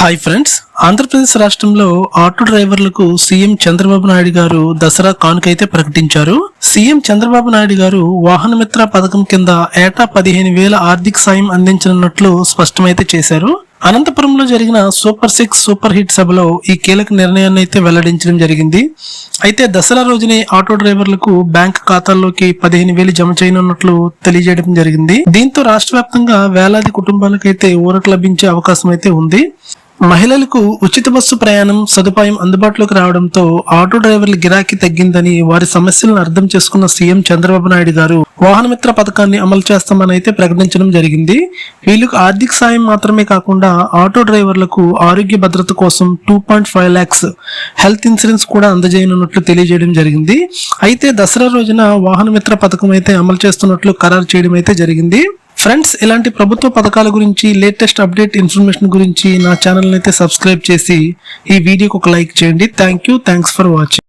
Hi friends. Andhra Pradesh రాష్ట్రంలో auto డ్రైవర్లకు CM Chandrababu Naidu గారు దసరా కానుకైతే ప్రకటించారు. సీఎం చంద్రబాబు నాయుడు గారు వాహన మిత్ర పథకం కింద ఏటా పదిహేను వేల ఆర్థిక సాయం అందించనున్నట్లు స్పష్టమైతే చేశారు. అనంతపురంలో జరిగిన సూపర్ సిక్స్ సూపర్ హిట్ సభలో ఈ కీలక నిర్ణయాన్ని అయితే వెల్లడించడం జరిగింది. అయితే దసరా రోజునే ఆటో డ్రైవర్లకు బ్యాంక్ ఖాతాల్లోకి పదిహేను వేలు జమ చేయనున్నట్లు తెలియజేయడం జరిగింది. దీంతో రాష్ట్ర వ్యాప్తంగా వేలాది కుటుంబాలకైతే ఊరట లభించే అవకాశం అయితే ఉంది. మహిళలకు ఉచిత బస్సు ప్రయాణం సదుపాయం అందుబాటులోకి రావడంతో ఆటో డ్రైవర్ల గిరాకీ తగ్గిందని వారి సమస్యలను అర్థం చేసుకున్న సీఎం చంద్రబాబు నాయుడు గారు వాహనమిత్ర పథకాన్ని అమలు చేస్తామని అయితే ప్రకటించడం జరిగింది. వీళ్ళకు ఆర్థిక సాయం మాత్రమే కాకుండా ఆటో డ్రైవర్లకు ఆరోగ్య భద్రత కోసం two point five lakhs health insurance కూడా అందజేయనున్నట్లు తెలియజేయడం జరిగింది. అయితే దసరా రోజున వాహనమిత్ర పథకం అయితే అమలు చేస్తున్నట్లు ఖరారు చేయడం అయితే జరిగింది. ఫ్రెండ్స్ ఇలాంటి ప్రభుత్వ పథకాల గురించి లేటెస్ట్ అప్డేట్ ఇన్ఫర్మేషన్ గురించి నా ఛానల్ అయితే సబ్స్క్రైబ్ చేసి ఈ వీడియోకి ఒక లైక్ చేయండి. Thank you thanks for watching